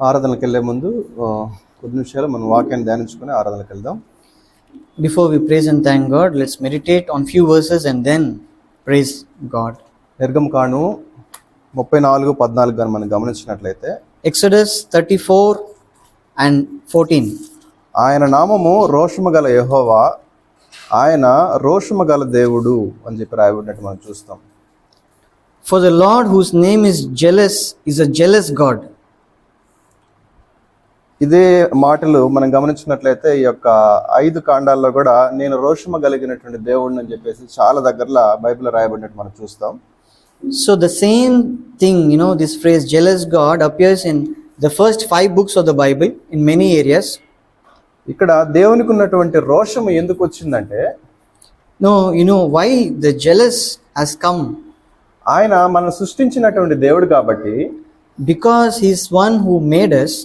ఆరాధనకి వెళ్ళే ముందు కొద్ది నిమిషాలు మనం వాక్యాన్ని ధ్యానించుకుని ఆరాధనకి వెళ్దాం before we praise and thank God let's meditate on few verses and then praise God నిర్గమ్ కాను ముప్పై నాలుగు పద్నాలుగు గారు మనం గమనించినట్లయితే Exodus thirty four and fourteen ఆయన నామము రోషము గల యహోవా ఆయన రోషము గల దేవుడు అని చెప్పి రాయబడినట్టు మనం చూస్తాం. For the Lord whose name is jealous is a jealous God ఇదే మాటలు మనం గమనించినట్లయితే ఈ యొక్క ఐదు కాండాల్లో కూడా నేను రోషమ కలిగినటువంటి దేవుడిని అని చెప్పేసి చాలా దగ్గరలో బైబిల్ రాయబడినట్టు మనం చూస్తాం. So the same thing you know this phrase jealous God appears in the first five books of the Bible in many areas ఇక్కడ దేవునికి ఉన్నటువంటి రోషం ఎందుకు వచ్చిందంటే no you know why the jealous has come ఆయన మనం సృష్టించినటువంటి దేవుడు కాబట్టి because he's one who made us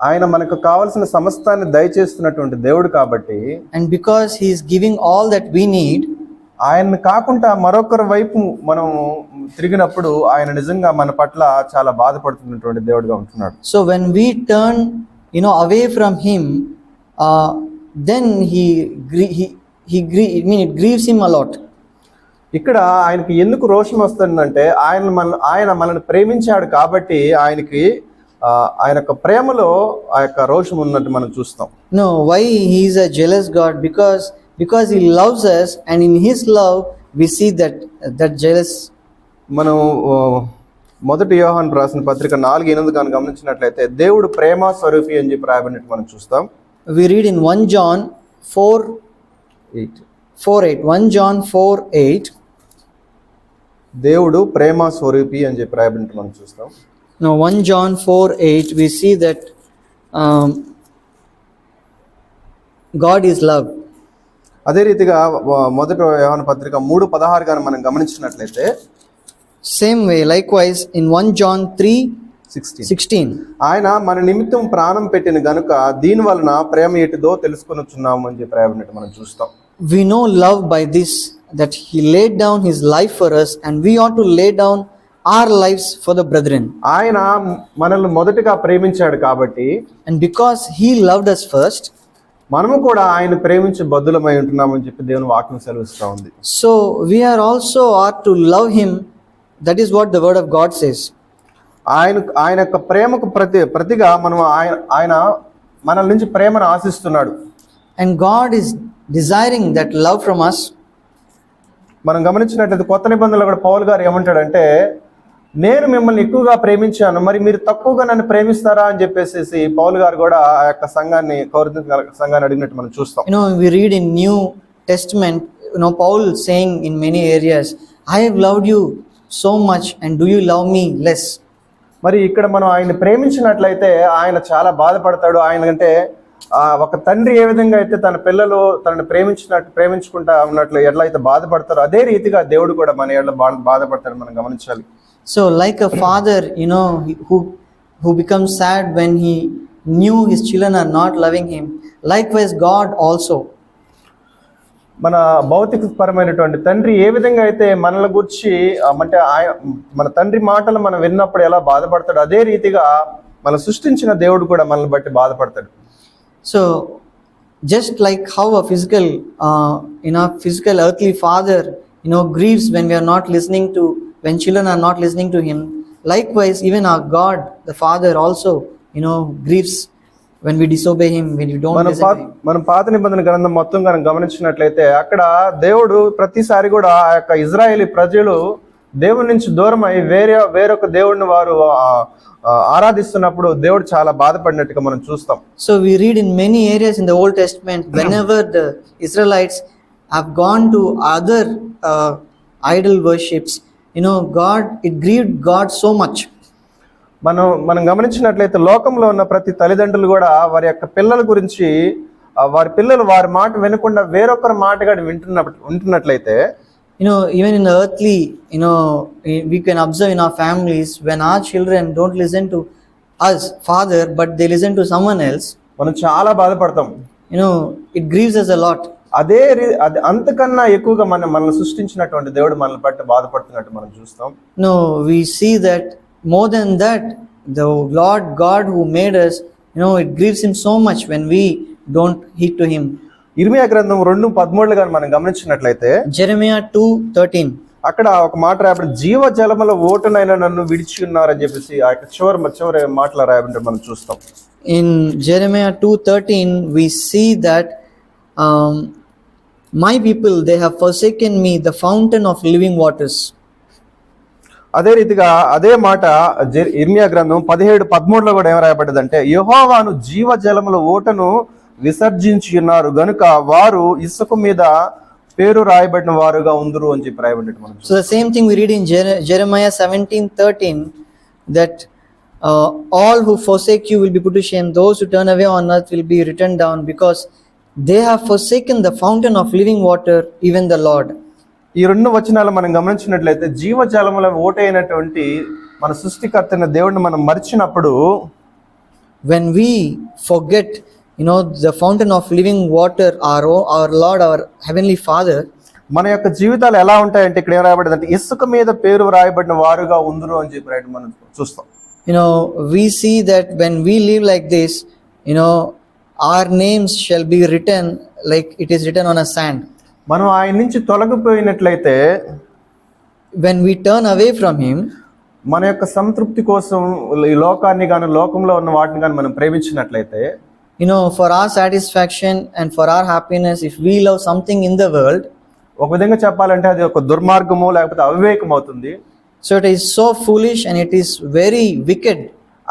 ఆయన మనకు కావలసిన సమస్తాన్ని దయచేస్తున్నటువంటి దేవుడు కాబట్టి and because He is giving all that we need, ఆయన్ని కాకుండా మరొకరి వైపు మనం తిరిగినప్పుడు ఆయన నిజంగా మన పట్ల చాలా బాధపడుతున్నటువంటి దేవుడుగా ఉంటున్నాడు so when we turn, you know, away from Him, uh, then He grie- He He grie- I mean it grieves Him a lot. ఇక్కడ ఆయనకి ఎందుకు రోషం వస్తుందంటే ఆయన మన ఆయన మనల్ని ప్రేమించాడు కాబట్టి ఆయనకి ఆయన యొక్క ప్రేమలో ఆ యొక్క రోషం ఉన్నట్టు మనం చూస్తాం why he is a jealous God? Because because he loves us, and in his love we see that that jealous. మనం మొదటి యోహాన్ రాసిన పత్రిక నాలుగు ఎనిమిది కానీ గమనించినట్లయితే దేవుడు ప్రేమ స్వరూపి అని చెప్పి రాయబడినట్టు మనం చూస్తాం We read in 1 John 4 eight 4 8. 1 John 4 8. దేవుడు ప్రేమ స్వరూపి అని చెప్పి రాయబడినట్టు మనం చూస్తాం Now 1 John 4 8, we see that um, God is love. అదే రీతిగా వ- మొదటి యోహాను పత్రిక మూడు పదహారు కానీ మనం గమనించినట్లయితే Same way, likewise in 1 John 3 sixteen 16. ఆయన మన నిమిత్తం ప్రాణం పెట్టిన గనుక దీని వలన ప్రేమ ఎటుదో తెలుసుకొనుచున్నాము అని చెప్పి రాయబడినట్టు మనం చూస్తాం We know love by this that he laid down his life for us, and we ought to lay down our lives for the brethren. ఆయన మనల్ని మొదటగా ప్రేమించాడు కాబట్టి And because he loved us first, మనము కూడా ఆయన ప్రేమించి బద్దులమై ఉంటున్నామని చెప్పి దేవుని వాక్యం సెలవిస్తూ ఉంది so we are also ought to love him. That is what the word of God says. ఆయన ఆయన యొక్క ప్రేమకు ప్రతి ప్రతిగా మనం ఆయన ఆయన మనల నుంచి ప్రేమను ఆశిస్తున్నాడు And God is desiring that love from us. మనం గమనించినట్లయితే కొత్త నిబంధనలు కూడా పౌల్ గారు ఏమంటాడంటే నేను మిమ్మల్ని ఎక్కువగా ప్రేమించాను మరి మీరు తక్కువగా నన్ను ప్రేమిస్తారా అని చెప్పేసి పౌల్ గారు కూడా ఆ యొక్క సంఘాన్ని సంఘాన్ని అడిగినట్టు మనం చూస్తాం. We read in New Testament, you know, Paul saying in many areas, I have loved you so much, and do you love me less? మరి ఇక్కడ మనం ఆయన ప్రేమించినట్లయితే ఆయన చాలా బాధపడతాడు. ఆయన అంటే ఆ ఒక తండ్రి ఏ విధంగా అయితే తన పిల్లలు తనని ప్రేమించినట్టు ప్రేమించుకుంటా ఉన్నట్లు ఎట్లా అయితే బాధపడతారో అదే రీతిగా దేవుడు కూడా మన ఏళ్ళ బాధపడతాడు మనం గమనించాలి. So like a father you know who who become sad when he knew his children are not loving him likewise God also మన భౌతిక పరమైనటువంటి తండ్రి ఏ విధంగా అయితే మనల గురించి అంటే మన తండ్రి మాటలు మనం విన్నప్పుడు ఎలా బాధపడతాడు అదే రీతిగా మన సృష్టించిన దేవుడు కూడా మనల్ని బట్టి బాధపడతాడు. So just like how a physical in a physical earthly father you know grieves when we are not listening to when children are not listening to him. Likewise, even our God, the Father, also, you know, grieves when we disobey him, when we don't మనం listen పా to him. మనం పాత నిబంధన గ్రంథం మొత్తం కనుక గమనించినట్లయితే అక్కడ దేవుడు ప్రతిసారి కూడా ఆ యొక్క ఇజ్రాయేలీ ప్రజలు దేవుడి నుంచి దూరం అయి వేరే వేరొక దేవుడిని వారు ఆ, ఆ, ఆరాధిస్తున్నప్పుడు దేవుడు చాలా బాధపడినట్టుగా మనం చూస్తాం So we read in many areas in the Old Testament, whenever the Israelites have gone to other uh, idol worships, you know God it grieved God so much మనం మనం గమనించినట్లయితే లోకంలో ఉన్న ప్రతి తల్లిదండ్రులు కూడా వారి యొక్క పిల్లల గురించి వారి పిల్లలు వారి మాట వినకుండా వేరొకరి మాట కాడ వింటున్న వింటున్నట్లయితే you know even in earthly you know we can observe in our families when our children don't listen to us father but they listen to someone else మనం చాలా బాధపడతాం. You know it grieves us a lot అదే అది అంతకన్నా ఎక్కువగా మనం మనల్ని సృష్టించినటువంటి దేవుడు మనల్ని బట్టి బాధపడుతున్నట్టు మనం చూస్తాం No, we see that more than that, the Lord God who made us, you know, it grieves him so much when we don't heed to him. ఇర్మియా గ్రంథం రెండు పదమూడులు కానీ మనం గమనించినట్లయితే Jeremiah 2 13. అక్కడ ఒక మాట రాయబడి జీవ జలముల ఓటునైనా నన్ను విడిచి ఉన్నారని చెప్పేసి ఆ యొక్క చివరి చివరి మాటలు రాయబడి మనం చూస్తాం In Jeremiah 2:13 we see that um, my people they have forsaken me the fountain of living waters అదే రీతిగా అదే మాట ఇర్మియా గ్రంథం పదిహేడు పదమూడులో కూడా ఏం రాయబడ్డదంటే యుహోవాను జీవజలముల ఓటను విసర్జించి ఉన్నారు. గనుక వారు ఇసుక మీద పేరు రాయబడిన వారుగా ఉందరు అని చెప్పి రాయబడినట్టు so the same thing we reading in Jeremiah seventeen thirteen that all who forsake you will be put to shame those turn away on earth will be written down because they forsaken the fountain of living water even the Lord ఈ రెండు వచనాలు మనం గమనించినట్లయితే జీవజాలముల ఓటైనటువంటి మన సృష్టికర్త దేవుడిని మనం మరిచినప్పుడు when we forget you know the fountain of living water or O our Lord our heavenly father మన యొక్క జీవితాలు ఎలా ఉంటాయంటే ఇక్కడ ఏం రాయబడింది అంటే ఇసుక మీద పేరు రాయబడిన వారుగా ఉందరు అని చెప్పి మనం చూస్తాం. You know we see that when we leave like this you know our names shall be written like it is written on a sand మనం ఆయన నుంచి తొలగిపోయినట్లయితే when we turn away from him మన యొక్క సంతృప్తి కోసం ఈ లోకాన్ని కానీ లోకంలో ఉన్న వాటిని కానీ మనం ప్రేమించినట్లయితే you know for our satisfaction and for our happiness if we love something in the world ఒక విధంగా చెప్పాలంటే అది ఒక దుర్మార్గము లేకపోతే అవివేకం అవుతుంది so it is so foolish and it is very wicked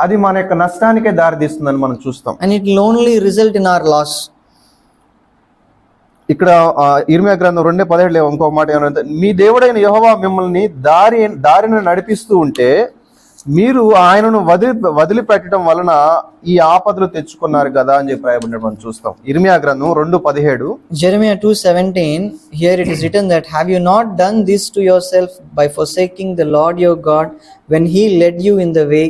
అది మన యొక్క నష్టానికే దారితీస్తుందని మనం చూస్తాం. And it will only result in our loss. ఇక్కడ ఇర్మియా గ్రంథం రెండే పదిహేడులో ఇంకో మాట ఏమంటే మీ దేవుడైన యెహోవా మిమ్మల్ని దారి దారిని నడిపిస్తూ ఉంటే మీరు ఆయనను వదిలి వదిలిపెట్టడం వలన ఈ ఆపదలు తెచ్చుకున్నారు కదా అని చెప్పి రాయబడినట్టు మనం చూస్తాం. ఇర్మియా గ్రంథం రెండు పదిహేడు. Jeremiah 2:17 here it is written that have you not done this to yourself by forsaking the Lord your God when he led you in the way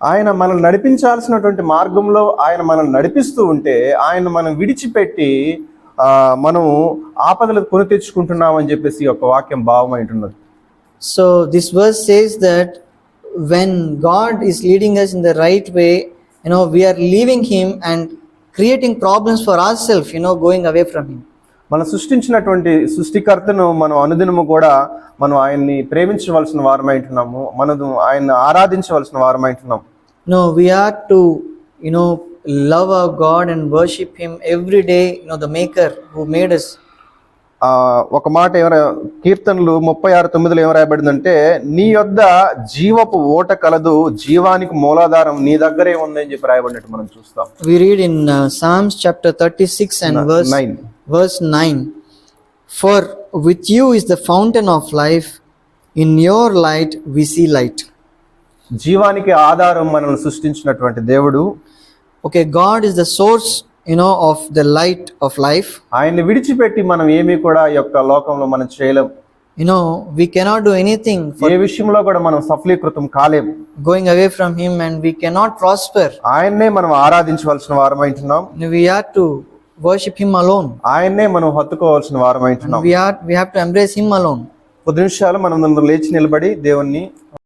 ఆయన మనం నడిపించాల్సినటువంటి మార్గంలో ఆయన మనం నడిపిస్తూ ఉంటే ఆయన మనం విడిచిపెట్టి మనం ఆపదలు కొని తెచ్చుకుంటున్నామని చెప్పేసి ఒక వాక్యం భావం భావమైంటున్నది so this verse says that when God is leading us in the right way you know we are leaving him and creating problems for our self you know going away from him మనం సృష్టించినటువంటి సృష్టికర్తను మనం అనుదినము కూడా మనం ఆయన్ని ప్రేమించవలసిన వారమై ఉంటున్నాము. మనము ఆయన్ని ఆరాధించవలసిన వారమై ఉంటున్నాం. No we are to you know love our God and worship him every day you know the maker who made us. ఆ, ఒక మాట ఏమైనా కీర్తనలు ముప్పై ఆరు తొమ్మిదిలో ఏం రాయబడిందంటే నీ యొద్ద జీవపు ఓట కలదు జీవానికి మూలాధారం నీ దగ్గరే ఉంది అని చెప్పి రాయబడినట్టు మనం చూస్తాం. Read in uh, Psalms chapter 36 and verse nine. Verse 9 For with you is the fountain of life, in your light we see light. జీవానికి ఆధారం మనల్ని సృష్టించినటువంటి దేవుడు Okay, God is the source, you know, of the light of life. ఆయన్ని విడిచిపెట్టి మనం ఏమీ కూడా ఈ యొక్క లోకంలో మనం చేయలేం You know, we cannot do anything for ఏ విషయంలో కూడా మనం సఫలీకృతం కాలేం going away from Him and we cannot prosper. ఆయన్నే మనం ఆరాధించవలసిన వారమైంటున్నాం We have to worship him alone ఆయనే మనం హత్తుకోవాల్సిన వారం అయితే we have to embrace him alone కొద్ది నిమిషాలు మనం లేచి నిలబడి దేవుణ్ణి